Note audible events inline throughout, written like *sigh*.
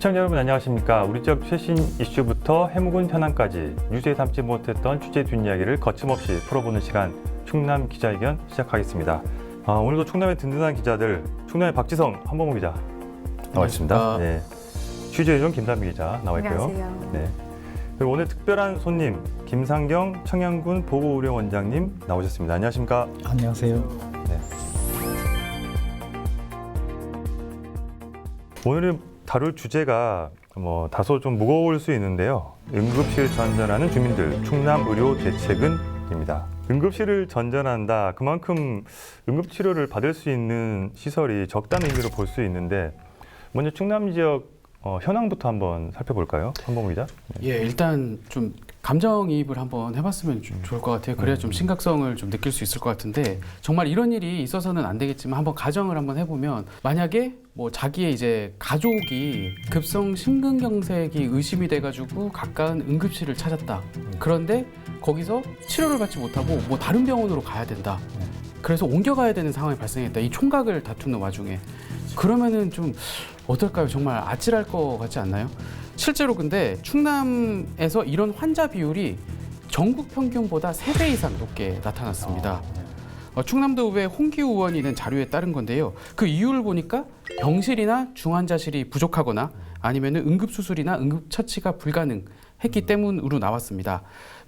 시청자 여러분 안녕하십니까? 우리 지역 최신 이슈부터 해묵은 현안까지 뉴스에 담지 못했던 취재 뒷이야기를 거침없이 풀어보는 시간 충남 기자회견 시작하겠습니다. 아, 오늘도 충남의 든든한 기자들 충남의 박지성 한범우 기자 나와 있습니다. 안녕하십니까. 네. 취재해준 김단비 기자 나와 있고요. 안녕하세요. 네. 그리고 오늘 특별한 손님 김상경 청양군 보고의료 원장님 나오셨습니다. 안녕하십니까? 안녕하세요. 오늘 다룰 주제가 뭐 다소 좀 무거울 수 있는데요. 응급실 전전하는 주민들 충남 의료 대책은입니다. 응급실을 전전한다. 그만큼 응급 치료를 받을 수 있는 시설이 적다는 의미로 볼 수 있는데 먼저 충남 지역 어, 현황부터 한번 살펴볼까요? 한범 기자. 예, 일단 좀 감정이입을 한번 해봤으면 주- 좋을 것 같아요. 그래야 좀 심각성을 좀 느낄 수 있을 것 같은데 정말 이런 일이 있어서는 안 되겠지만 한번 가정을 한번 해보면 만약에 뭐 자기의 이제 가족이 급성 심근경색이 의심이 돼가지고 가까운 응급실을 찾았다. 그런데 거기서 치료를 받지 못하고 뭐 다른 병원으로 가야 된다. 그래서 옮겨가야 되는 상황이 발생했다. 이 총각을 다투는 와중에 그러면은 좀 어떨까요? 정말 아찔할 것 같지 않나요? 실제로 근데 충남에서 이런 환자 비율이 전국 평균보다 세 배 이상 높게 나타났습니다. 어, 충남도의 홍기우 의원이 낸 자료에 따른 건데요. 그 이유를 보니까 병실이나 중환자실이 부족하거나 아니면 응급수술이나 응급처치가 불가능했기 때문으로 나왔습니다.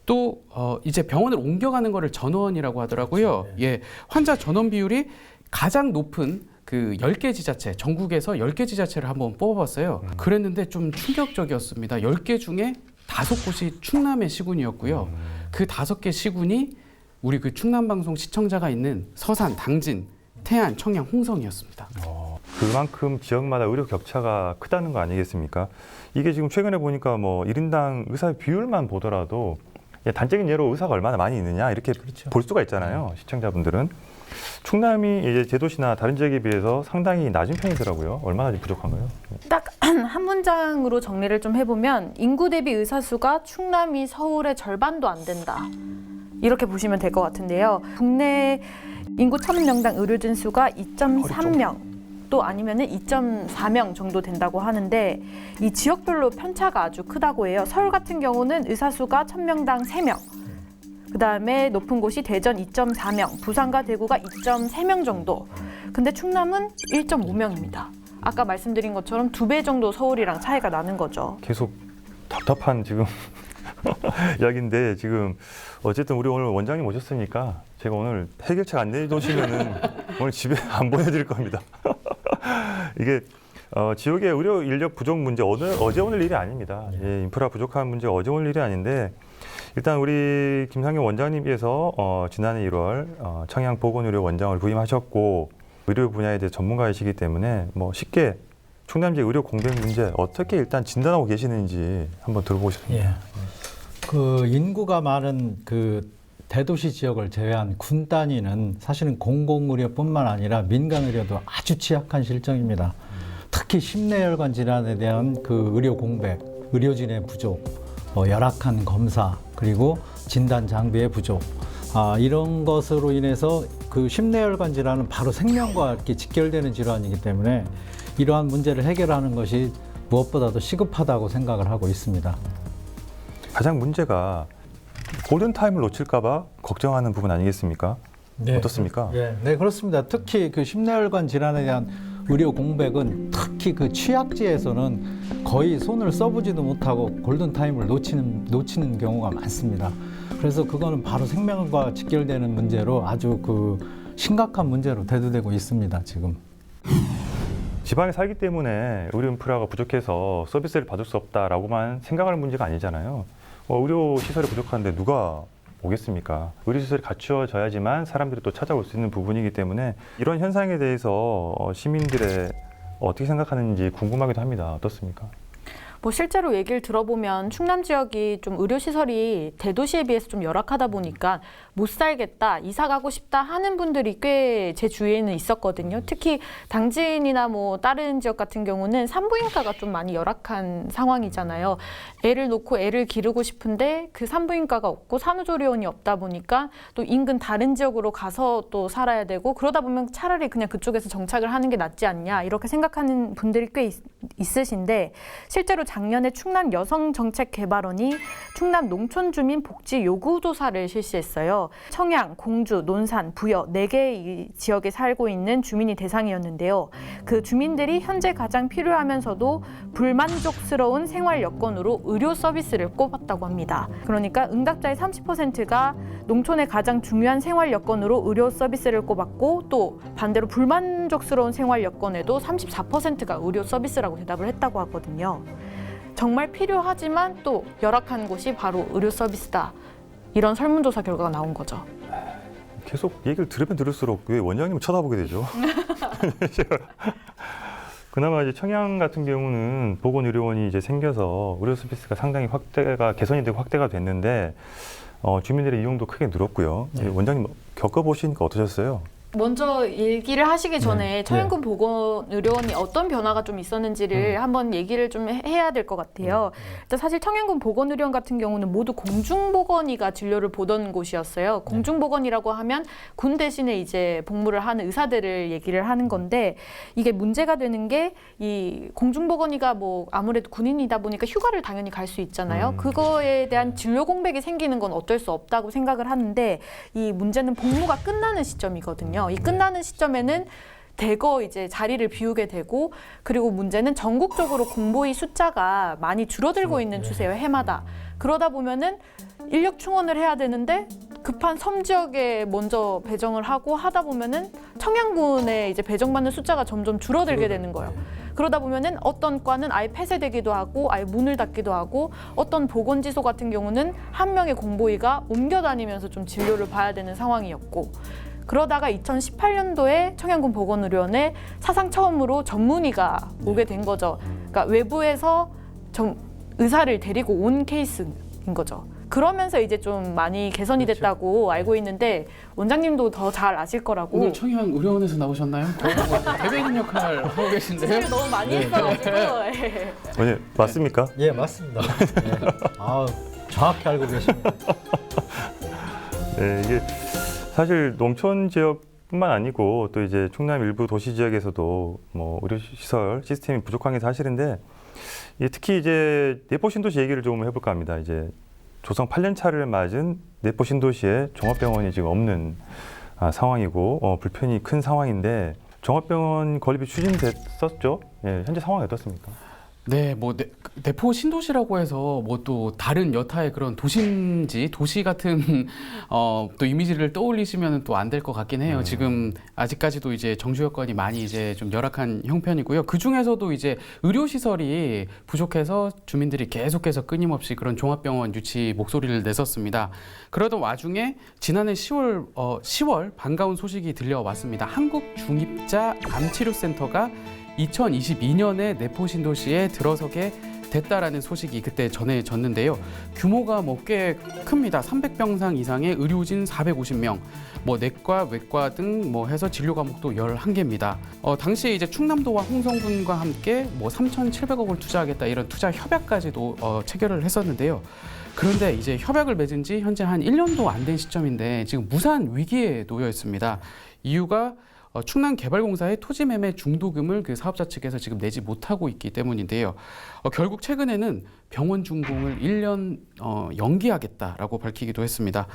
또 어, 이제 병원을 옮겨가는 거를 전원이라고 하더라고요. 예, 환자 전원 비율이 가장 높은 그 10개 지자체, 전국에서 10개 지자체를 한번 뽑아봤어요. 그랬는데 좀 충격적이었습니다. 10개 중에 다섯 곳이 충남의 시군이었고요. 그 다섯 개 시군이 우리 그 충남방송 시청자가 있는 서산, 당진, 태안, 청양, 홍성이었습니다. 어, 그만큼 지역마다 의료 격차가 크다는 거 아니겠습니까? 이게 지금 최근에 보니까 뭐 1인당 의사 비율만 보더라도 예, 단적인 예로 의사가 얼마나 많이 있느냐 이렇게 볼 수가 있잖아요. 시청자분들은. 충남이 이제 제도시나 다른 지역에 비해서 상당히 낮은 편이더라고요. 얼마나 부족한가요? 딱 *clears throat* 한 문장으로 정리를 좀 해보면 인구 대비 의사 수가 충남이 서울의 절반도 안 된다. 이렇게 보시면 될 것 같은데요. 국내 인구 1000명당 의료진 수가 2.3명 또 아니면은 2.4명 정도 된다고 하는데 이 지역별로 편차가 아주 크다고 해요. 서울 같은 경우는 의사 수가 1000명당 3명. 그다음에 높은 곳이 대전 2.4명, 부산과 대구가 2.3명 정도. 근데 충남은 1.5명입니다. 아까 말씀드린 것처럼 두 배 정도 서울이랑 차이가 나는 거죠. 계속 답답한 지금 *laughs* 이야기인데 지금 어쨌든 우리 오늘 원장님 오셨으니까 제가 오늘 해결책 안 내놓으시면은 오늘 집에 안 보내드릴 겁니다. *laughs* 이게 어, 지역의 의료 인력 부족 문제 오늘 어제 오늘 일이 아닙니다. 예, 인프라 부족한 문제 어제 오늘 일이 아닌데 일단 우리 김상현 원장님께서 어, 지난해 1월 어, 청양 보건의료 원장을 부임하셨고 의료 분야에 대해 전문가이시기 때문에 뭐 쉽게 충남 지역 의료 공백 문제 어떻게 일단 진단하고 계시는지 한번 들어보고 싶습니다. 예. 그 인구가 많은 그 대도시 지역을 제외한 군 단위는 사실은 공공의료뿐만 아니라 민간의료도 아주 취약한 실정입니다. 특히 심내혈관 질환에 대한 그 의료 공백, 의료진의 부족, 뭐 열악한 검사 그리고 진단 장비의 부족. 아, 이런 것으로 인해서 그 심내혈관 질환은 바로 생명과 이렇게 직결되는 질환이기 때문에 이러한 문제를 해결하는 것이 무엇보다도 시급하다고 생각을 하고 있습니다. 가장 문제가 골든 타임을 놓칠까봐 걱정하는 부분 아니겠습니까? 어떻습니까? 예, 네 그렇습니다. 특히 그 심내혈관 질환에 대한 의료 공백은 특히 그 취약지에서는 거의 손을 써보지도 못하고 골든 타임을 놓치는 놓치는 경우가 많습니다. 그래서 그거는 바로 생명과 직결되는 문제로 아주 그 심각한 문제로 대두되고 있습니다. 지금. 지방에 살기 때문에 의료 인프라가 부족해서 서비스를 받을 수 없다라고만 생각할 문제가 아니잖아요. 어, 의료 시설이 부족한데 누가 오겠습니까? 의료 시설이 갖추어져야지만 사람들이 또 찾아올 수 있는 부분이기 때문에 이런 현상에 대해서 어, 시민들의 어떻게 생각하는지 궁금하기도 합니다. 어떻습니까? 뭐 실제로 얘기를 들어보면 충남 지역이 좀 의료 시설이 대도시에 비해서 좀 열악하다 보니까 못 살겠다, 이사 가고 싶다 하는 분들이 꽤 제 주위에는 있었거든요. 특히 당진이나 뭐 다른 지역 같은 경우는 산부인과가 좀 많이 열악한 상황이잖아요. 애를 놓고 애를 기르고 싶은데 그 산부인과가 없고 산후조리원이 없다 보니까 또 인근 다른 지역으로 가서 또 살아야 되고 그러다 보면 차라리 그냥 그쪽에서 정착을 하는 게 낫지 않냐 이렇게 생각하는 분들이 꽤 있, 있으신데 실제로 작년에 충남 여성정책개발원이 충남 농촌주민 복지 요구 조사를 실시했어요. 청양, 공주, 논산, 부여 네 개의 지역에 살고 있는 주민이 대상이었는데요. 그 주민들이 현재 가장 필요하면서도 불만족스러운 생활 여건으로 의료 서비스를 꼽았다고 합니다. 그러니까 응답자의 30%가 농촌의 가장 중요한 생활 여건으로 의료 서비스를 꼽았고 또 반대로 불만족스러운 생활 여건에도 34%가 의료 서비스라고 대답을 했다고 하거든요. 정말 필요하지만 또 열악한 곳이 바로 의료 서비스다. 이런 설문조사 결과가 나온 거죠. 계속 얘기를 들으면 들을수록 왜 원장님을 쳐다보게 되죠? *laughs* 그나마 이제 청양 같은 경우는 보건의료원이 이제 생겨서 의료 서비스가 상당히 확대가 개선이 되고 확대가 됐는데 어, 주민들의 이용도 크게 늘었고요. 네. 원장님 겪어보시니까 어떠셨어요? 먼저 얘기를 하시기 전에 네. 청양군 보건 의료원이 어떤 변화가 좀 있었는지를 한번 얘기를 좀 해- 해야 될 것 같아요. 일단 사실 청양군 보건 의료원 같은 경우는 모두 공중보건의가 진료를 보던 곳이었어요. 공중보건이라고 하면 군 대신에 이제 복무를 하는 의사들을 얘기를 하는 건데 이게 문제가 되는 게 이 공중보건의가 뭐 아무래도 군인이다 보니까 휴가를 당연히 갈 수 있잖아요. 음. 그거에 대한 진료 공백이 생기는 건 어쩔 수 없다고 생각을 하는데 이 문제는 복무가 끝나는 시점이거든요. 이 끝나는 시점에는 대거 이제 자리를 비우게 되고 그리고 문제는 전국적으로 공보의 숫자가 많이 줄어들고 있는 추세예요 해마다. 그러다 보면은 인력 충원을 해야 되는데 급한 섬 지역에 먼저 배정을 하고 하다 보면은 청양군에 이제 배정받는 숫자가 점점 줄어들게 되는 거예요. 그러다 보면은 어떤 과는 아예 폐쇄되기도 하고 아예 문을 닫기도 하고 어떤 보건지소 같은 경우는 한 명의 공보의가 옮겨 다니면서 좀 진료를 봐야 되는 상황이었고 그러다가 2018년도에 청양군 보건의료원에 사상 처음으로 전문의가 오게 된 거죠. 그러니까 외부에서 전 의사를 데리고 온 케이스인 거죠. 그러면서 이제 좀 많이 개선이 됐다고 알고 있는데 원장님도 더 잘 아실 거라고 오늘 청양 의료원에서 나오셨나요? 대변인 역할 하고 계신데요? 소개를 너무 많이 했어가지고 예. 원장님 맞습니까? 예, 맞습니다. 예. 아, 정확히 알고 계십니다. 네, 이게 사실 농촌 지역뿐만 아니고 또 이제 충남 일부 도시 지역에서도 뭐 의료 시설 시스템이 부족한 게 사실인데 이 특히 이제 내포 신도시 얘기를 좀 해볼까 합니다. 이제 조성 8년 차를 맞은 내포 신도시에 종합병원이 지금 없는 아, 상황이고 어, 불편이 큰 상황인데 종합병원 건립이 추진됐었죠. 예, 현재 상황이 어떻습니까? 네, 뭐 내, 대포 신도시라고 해서 뭐 또 다른 여타의 그런 도심지 도시 같은 *laughs* 어, 또 이미지를 떠올리시면 또 안 될 것 같긴 해요. 지금 아직까지도 이제 정주 여건이 많이 이제 좀 열악한 형편이고요. 그 중에서도 이제 의료 시설이 부족해서 주민들이 계속해서 끊임없이 그런 종합병원 유치 목소리를 내섰습니다. 그러던 와중에 지난해 10월 어, 10월 반가운 소식이 들려왔습니다. 한국 중입자 암치료센터가 2022년에 내포 신도시에 들어서게 됐다라는 소식이 그때 전해졌는데요. 규모가 뭐 꽤 큽니다. 300병상 이상의 의료진 450명, 뭐 내과, 외과 등 뭐 해서 진료 과목도 11개입니다. 어, 당시에 이제 충남도와 홍성군과 함께 뭐 3,700억을 투자하겠다 이런 투자 협약까지도 어, 체결을 했었는데요. 그런데 이제 협약을 맺은 지 현재 한 1년도 안 된 시점인데 지금 무산 위기에 놓여 있습니다. 이유가 어, 충남개발공사의 토지 매매 중도금을 그 사업자 측에서 지금 내지 못하고 있기 때문인데요. 어, 결국 최근에는 병원 준공을 1년 어, 연기하겠다라고 밝히기도 했습니다.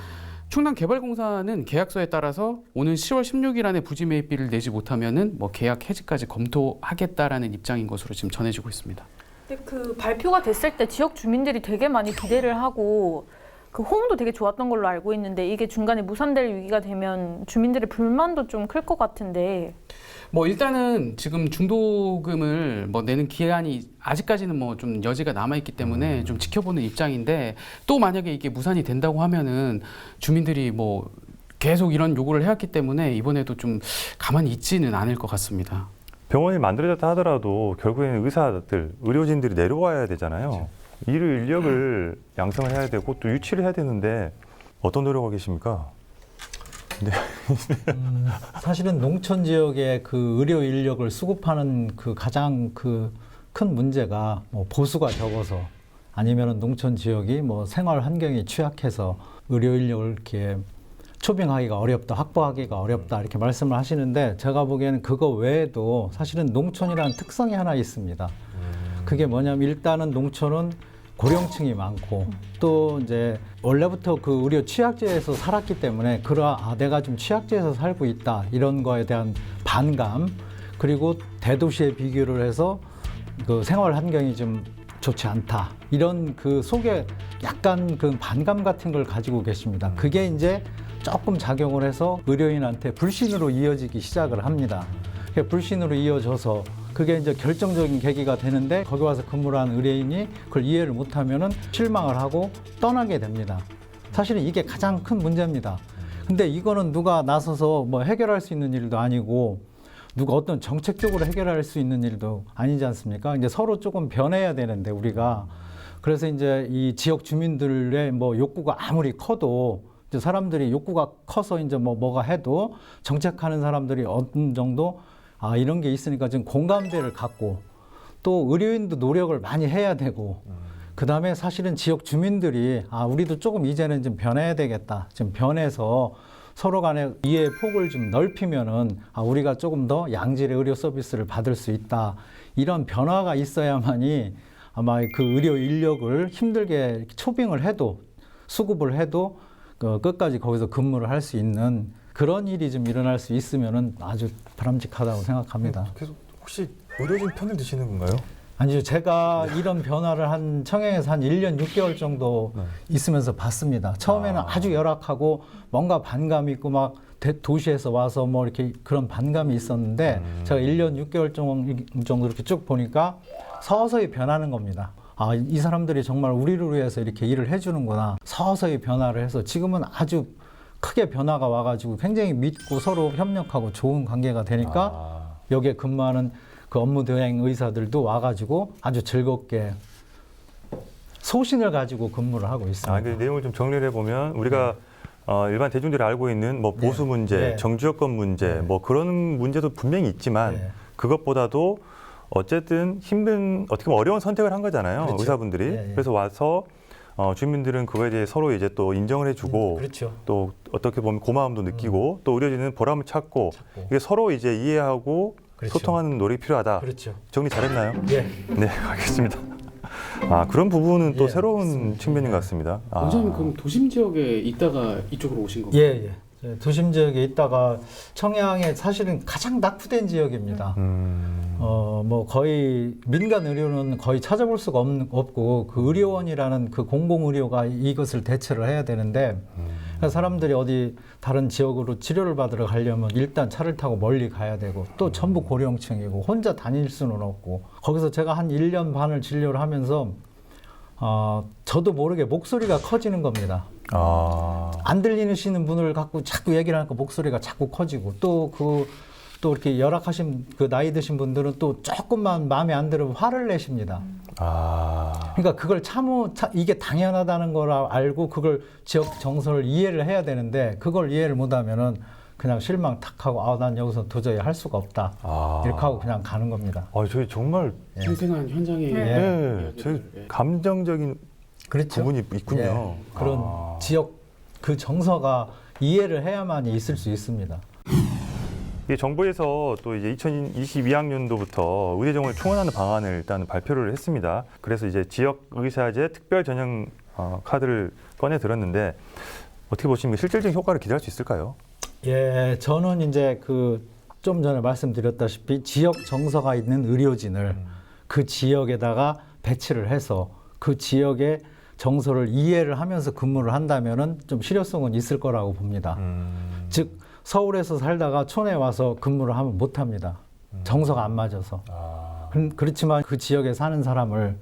충남개발공사는 계약서에 따라서 오는 10월 16일 안에 부지 매입비를 내지 못하면은 뭐 계약 해지까지 검토하겠다라는 입장인 것으로 지금 전해지고 있습니다. 근데 그 발표가 됐을 때 지역 주민들이 되게 많이 기대를 하고 그 호응도 되게 좋았던 걸로 알고 있는데 이게 중간에 무산될 위기가 되면 주민들의 불만도 좀 클 것 같은데 뭐 일단은 지금 중도금을 뭐 내는 기한이 아직까지는 뭐 좀 여지가 남아 있기 때문에 좀 지켜보는 입장인데 또 만약에 이게 무산이 된다고 하면은 주민들이 뭐 계속 이런 요구를 해왔기 때문에 이번에도 좀 가만히 있지는 않을 것 같습니다. 병원이 만들어졌다 하더라도 결국에는 의사들, 의료진들이 내려와야 되잖아요. 이를 인력을 양성을 해야 되고 또 유치를 해야 되는데 어떤 노력하고 계십니까? 음, 사실은 농촌 지역의 그 의료 인력을 수급하는 그 가장 그 큰 문제가 뭐 보수가 적어서 아니면은 농촌 지역이 뭐 생활 환경이 취약해서 의료 인력을 이렇게 초빙하기가 어렵다, 확보하기가 어렵다 이렇게 말씀을 하시는데 제가 보기에는 그거 외에도 사실은 농촌이라는 특성이 하나 있습니다. 그게 뭐냐면 일단은 농촌은 고령층이 많고 또 이제 원래부터 그 의료 취약지에서 살았기 때문에 그러 아 내가 좀 취약지에서 살고 있다 이런 거에 대한 반감 그리고 대도시에 비교를 해서 그 생활 환경이 좀 좋지 않다 이런 그 속에 약간 그 반감 같은 걸 가지고 계십니다. 그게 이제 조금 작용을 해서 의료인한테 불신으로 이어지기 시작을 합니다. 그게 불신으로 이어져서 그게 이제 결정적인 계기가 되는데 거기 와서 근무를 한 의뢰인이 그걸 이해를 못하면은 실망을 하고 떠나게 됩니다. 사실은 이게 가장 큰 문제입니다. 근데 이거는 누가 나서서 뭐 해결할 수 있는 일도 아니고 누가 어떤 정책적으로 해결할 수 있는 일도 아니지 않습니까? 이제 서로 조금 변해야 되는데 우리가 그래서 이제 이 지역 주민들의 뭐 욕구가 아무리 커도 이제 사람들이 욕구가 커서 이제 뭐 뭐가 해도 정책하는 사람들이 어느 정도 아 이런 게 있으니까 지금 공감대를 갖고 또 의료인도 노력을 많이 해야 되고 그 다음에 사실은 지역 주민들이 아 우리도 조금 이제는 좀 변해야 되겠다. 좀 변해서 서로 간의 이해의 폭을 좀 넓히면은 아 우리가 조금 더 양질의 의료 서비스를 받을 수 있다. 이런 변화가 있어야만이 아마 그 의료 인력을 힘들게 초빙을 해도 수급을 해도 그 끝까지 거기서 근무를 할 수 있는 그런 일이 좀 일어날 수 있으면은 아주 바람직하다고 생각합니다. 계속 혹시 의료진 편을 드시는 건가요? 아니요, 제가 이런 변화를 한 청양에서 한 1년 6개월 정도 네. 있으면서 봤습니다. 처음에는 아. 주 열악하고 뭔가 반감이 있고 막 대- 도시에서 와서 뭐 이렇게 그런 반감이 있었는데 제가 1년 6개월 정도, 정도 이렇게 쭉 보니까 서서히 변하는 겁니다. 아, 이 사람들이 정말 우리를 위해서 이렇게 일을 해주는구나. 서서히 변화를 해서 지금은 아주 크게 변화가 와가지고 굉장히 믿고 서로 협력하고 좋은 관계가 되니까 아. 여기에 근무하는 그 업무 대행 의사들도 와가지고 아주 즐겁게 소신을 가지고 근무를 하고 있습니다. 아, 그 내용을 좀 정리를 해보면 우리가 어, 일반 대중들이 알고 있는 뭐 보수 네. 문제, 네. 정주여권 문제, 네. 뭐 그런 문제도 분명히 있지만 네. 그것보다도 어쨌든 힘든 어떻게 보면 어려운 선택을 한 거잖아요 그렇죠. 의사분들이 예, 예. 그래서 와서 어, 주민들은 그거에 대해 서로 이제 또 인정을 해주고 그렇죠. 또 어떻게 보면 고마움도 느끼고 또 의료진은 보람을 찾고 찾고. 이게 서로 이제 이해하고 그렇죠. 소통하는 노력이 필요하다 그렇죠. 정리 잘했나요? 예. 네 *laughs* 알겠습니다. 아 그런 부분은 또 예, 새로운 맞습니다. 측면인 예. 것 같습니다. 아. 원장님 그럼 도심 지역에 있다가 이쪽으로 오신 건가요? 예, 예. 저 도심 지역에 있다가 청양에 사실은 가장 낙후된 지역입니다. 음. 어, 뭐 거의 민간 의료는 거의 찾아볼 수가 없는, 없고 그 의료원이라는 그 공공 의료가 이것을 대체를 해야 되는데 그래서 사람들이 어디 다른 지역으로 치료를 받으러 가려면 일단 차를 타고 멀리 가야 되고 또 전부 고령층이고 혼자 다닐 수는 없고 거기서 제가 한 1년 반을 진료를 하면서 어, 저도 모르게 목소리가 커지는 겁니다. 아. 안 들리시는 분을 갖고 자꾸 얘기를 하니까 목소리가 자꾸 커지고 또 그 또 이렇게 열악하신 그 나이 드신 분들은 또 조금만 마음에 안 들으면 화를 내십니다. 아. 그러니까 그걸 참으 차, 이게 당연하다는 걸 알고 그걸 지역 정서를 이해를 해야 되는데 그걸 이해를 못하면은 그냥 실망 탁 하고 아 난 여기서 도저히 할 수가 없다 아. 이렇게 하고 그냥 가는 겁니다. 아, 저희 정말 생생한 현장의 네. 예, 이야기들, 저희 예. 감정적인 그렇죠. 부분이 있군요. 예, 그런 아. 지역 그 정서가 이해를 해야만 있을 수 있습니다. 이 정부에서 또 이제 2022학년도부터 의대정을 총원하는 방안을 일단 발표를 했습니다. 그래서 이제 지역 의사제 특별 전형 어, 카드를 꺼내 들었는데 어떻게 보시면 실질적인 효과를 기대할 수 있을까요? 예, 저는 이제 그 좀 전에 말씀드렸다시피 지역 정서가 있는 의료진을 그 지역에다가 배치를 해서 그 지역의 정서를 이해를 하면서 근무를 한다면은 좀 실효성은 있을 거라고 봅니다. 음. 즉 서울에서 살다가 촌에 와서 근무를 하면 못 합니다. 정서가 안 맞아서. 아. 그- 그렇지만 그 지역에 사는 사람을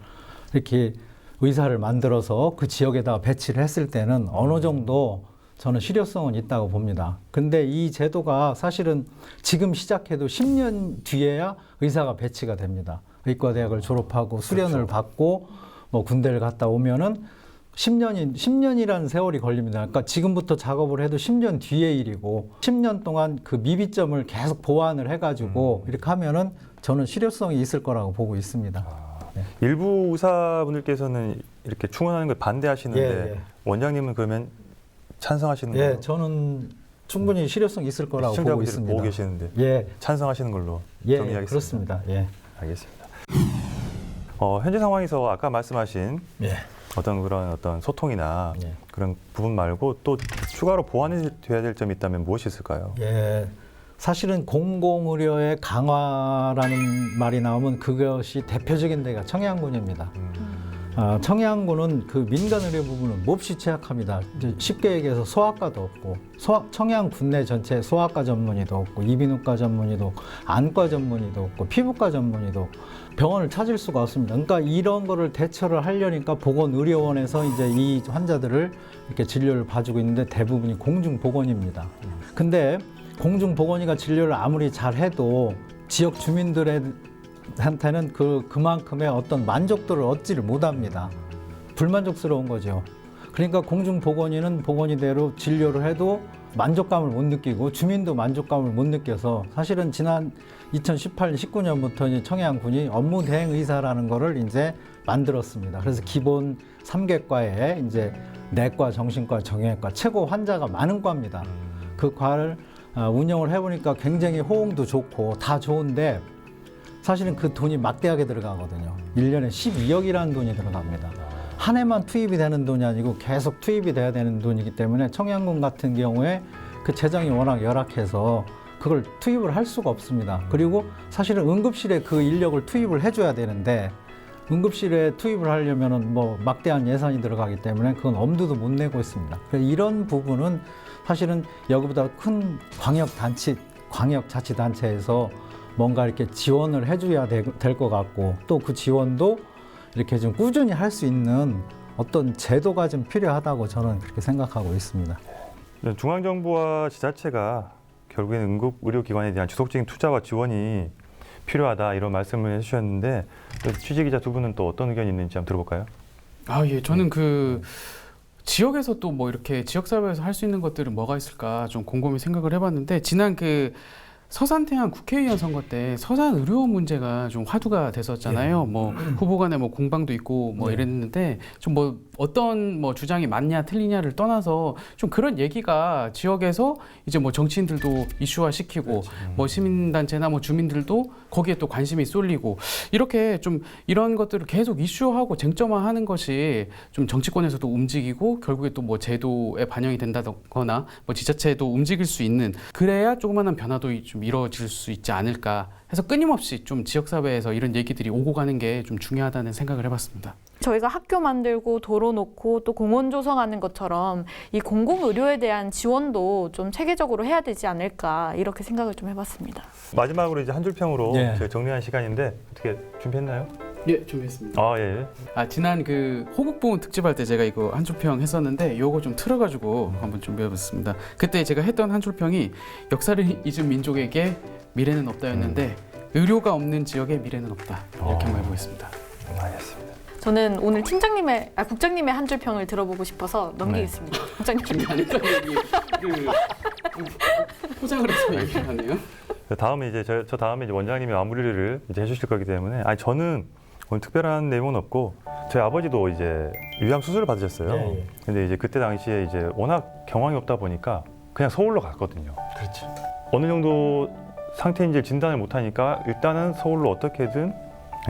이렇게 의사를 만들어서 그 지역에다가 배치를 했을 때는 어느 정도 저는 실효성은 있다고 봅니다. 근데 이 제도가 사실은 지금 시작해도 10년 뒤에야 의사가 배치가 됩니다. 의과대학을 졸업하고 수련을 받고 뭐 군대를 갔다 오면은 10년이 10년이라는 세월이 걸립니다. 그러니까 지금부터 작업을 해도 10년 뒤의 일이고 10년 동안 그 미비점을 계속 보완을 해가지고 이렇게 하면은 저는 실효성이 있을 거라고 보고 있습니다. 일부 의사분들께서는 이렇게 충원하는 걸 반대하시는데 예, 예. 원장님은 그러면 찬성하시는 예, 걸로 저는 충분히 실효성 있을 거라고 보고 시청자분들이 있습니다. 보고 계시는데 예, 찬성하시는 걸로 예, 정리하겠습니다. 그렇습니다. 예, 알겠습니다. 어, 현재 상황에서 아까 말씀하신 예, 어떤 그런 어떤 소통이나 예. 그런 부분 말고 또 추가로 보완이 돼야 될 점이 있다면 무엇이 있을까요? 예. 사실은 공공의료의 강화라는 말이 나오면 그것이 대표적인 데가 청양군입니다. 아, 청양군은 그 민간의료 부분은 몹시 취약합니다. 쉽게 얘기해서 소아과도 없고 소아, 청양 군 내 전체 소아과 전문의도 없고 이비인후과 전문의도 안과 전문의도 없고 피부과 전문의도 병원을 찾을 수가 없습니다. 그러니까 이런 거를 대처를 하려니까 보건의료원에서 이제 이 환자들을 이렇게 진료를 봐주고 있는데 대부분이 공중보건입니다. 근데 공중보건의가 진료를 아무리 잘해도 지역 주민들 한테는 그 그만큼의 어떤 만족도를 얻지를 못합니다. 불만족스러운 거죠. 그러니까 공중 보건의는 보건의대로 진료를 해도 만족감을 못 느끼고 주민도 만족감을 못 느껴서 사실은 지난 2018, 19년부터 이제 청양군이 업무 대행 의사라는 거를 이제 만들었습니다. 그래서 기본 삼개과에 이제 내과, 정신과, 정형외과 최고 환자가 많은 과입니다. 그 과를 아, 운영을 해보니까 굉장히 호응도 좋고 다 좋은데 사실은 그 돈이 막대하게 들어가거든요. 일년에 12억이라는 돈이 들어갑니다. 한 해만 투입이 되는 돈이 아니고 계속 투입이 돼야 되는 돈이기 때문에 청양군 같은 경우에 그 재정이 워낙 열악해서 그걸 투입을 할 수가 없습니다. 그리고 사실은 응급실에 그 인력을 투입을 해줘야 되는데 응급실에 투입을 하려면은 뭐 막대한 예산이 들어가기 때문에 그건 엄두도 못 내고 있습니다. 이런 부분은 사실은 여기보다 큰 광역 단체, 광역 자치단체에서 뭔가 이렇게 지원을 해줘야 될 것 같고 또 그 지원도 이렇게 좀 꾸준히 할 수 있는 어떤 제도가 좀 필요하다고 저는 그렇게 생각하고 있습니다. 중앙정부와 지자체가 결국에는 응급 의료기관에 대한 지속적인 투자와 지원이 필요하다 이런 말씀을 해주셨는데 취재기자 두 분은 또 어떤 의견이 있는지 한번 들어볼까요? 아, 예. 저는 그 지역에서 또 뭐 이렇게 지역 사회에서 할 수 있는 것들은 뭐가 있을까 좀 곰곰이 생각을 해봤는데 지난 그 서산태안 국회의원 선거 때 서산 의료 문제가 좀 화두가 됐었잖아요. 뭐 후보 간에 뭐 공방도 있고 뭐 네. 이랬는데 좀 뭐 어떤 뭐 주장이 맞냐 틀리냐를 떠나서 좀 그런 얘기가 지역에서 이제 뭐 정치인들도 이슈화 시키고 뭐 시민단체나 뭐 주민들도 거기에 또 관심이 쏠리고 이렇게 좀 이런 것들을 계속 이슈화하고 쟁점화하는 것이 좀 정치권에서도 움직이고 결국에 또 뭐 제도에 반영이 된다거나 뭐 지자체도 움직일 수 있는 그래야 조그마한 변화도 좀 이루어질 수 있지 않을까 해서 끊임없이 좀 지역 사회에서 이런 얘기들이 오고 가는 게 좀 중요하다는 생각을 해봤습니다. 저희가 학교 만들고 도로 놓고 또 공원 조성하는 것처럼 이 공공 의료에 대한 지원도 좀 체계적으로 해야 되지 않을까 이렇게 생각을 좀 해봤습니다. 마지막으로 이제 한 줄 평으로 예. 제가 정리한 시간인데 어떻게 준비했나요? 예, 준비했습니다. 아 예. 아 지난 그 호국 부분 특집할 때 제가 이거 한 줄평 했었는데 요거 좀 틀어가지고 한번 준비해봤습니다. 그때 제가 했던 한 줄평이 역사를 잊은 민족에게 미래는 없다였는데 의료가 없는 지역에 미래는 없다 이렇게 어. 한번 해보겠습니다. 알겠습니다. 저는 오늘 팀장님의 아 국장님의 한 줄 평을 들어보고 싶어서 넘기겠습니다. 국장님. 준비 했던 얘기 그 포장을 해서 얘기하네요. 다음에 이제 저, 저 다음에 이제 원장님이 마무리를 이제 해주실 거기 때문에 아니 저는 오늘 특별한 내용은 없고 저희 아버지도 이제 위암 수술을 받으셨어요. 예, 예. 근데 이제 그때 당시에 이제 워낙 경황이 없다 보니까 그냥 서울로 갔거든요. 그렇죠. 어느 정도 상태인지 진단을 못 하니까 일단은 서울로 어떻게든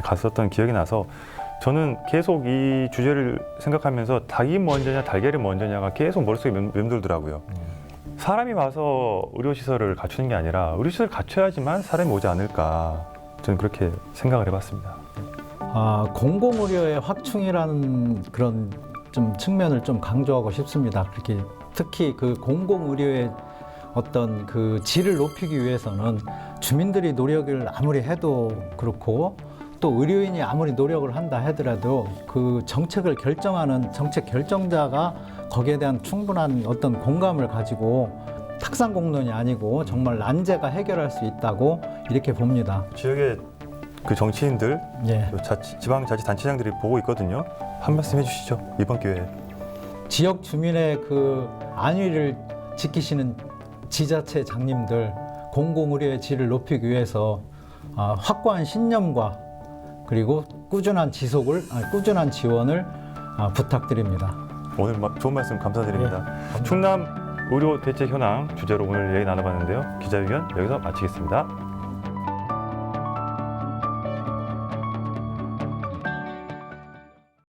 갔었던 기억이 나서 저는 계속 이 주제를 생각하면서 닭이 먼저냐 달걀이 먼저냐가 계속 머릿속에 맴- 맴돌더라고요. 사람이 와서 의료시설을 갖추는 게 아니라 의료시설을 갖춰야지만 사람이 오지 않을까 저는 그렇게 생각을 해봤습니다. 아, 공공의료의 확충이라는 그런 좀 측면을 좀 강조하고 싶습니다. 그렇게 특히 그 공공의료의 어떤 그 질을 높이기 위해서는 주민들이 노력을 아무리 해도 그렇고 또또 의료인이 아무리 노력을 한다 하더라도 그 정책을 결정하는 정책 결정자가 거기에 대한 충분한 어떤 공감을 가지고 탁상 공론이 아니고 정말 난제가 해결할 수 있다고 이렇게 봅니다. 지역의 그 정치인들, 예. 그 자치, 지방자치단체장들이 보고 있거든요. 한 말씀 해주시죠. 이번 기회에. 지역 주민의 그 안위를 지키시는 지자체 장님들 공공의료의 질을 높이기 위해서 아, 확고한 신념과 그리고 꾸준한 지속을 아니, 꾸준한 지원을 아, 부탁드립니다. 오늘 마- 좋은 말씀 감사드립니다. 예, 충남 의료 대책 현황 주제로 오늘 얘기 나눠봤는데요. 기자회견 여기서 마치겠습니다.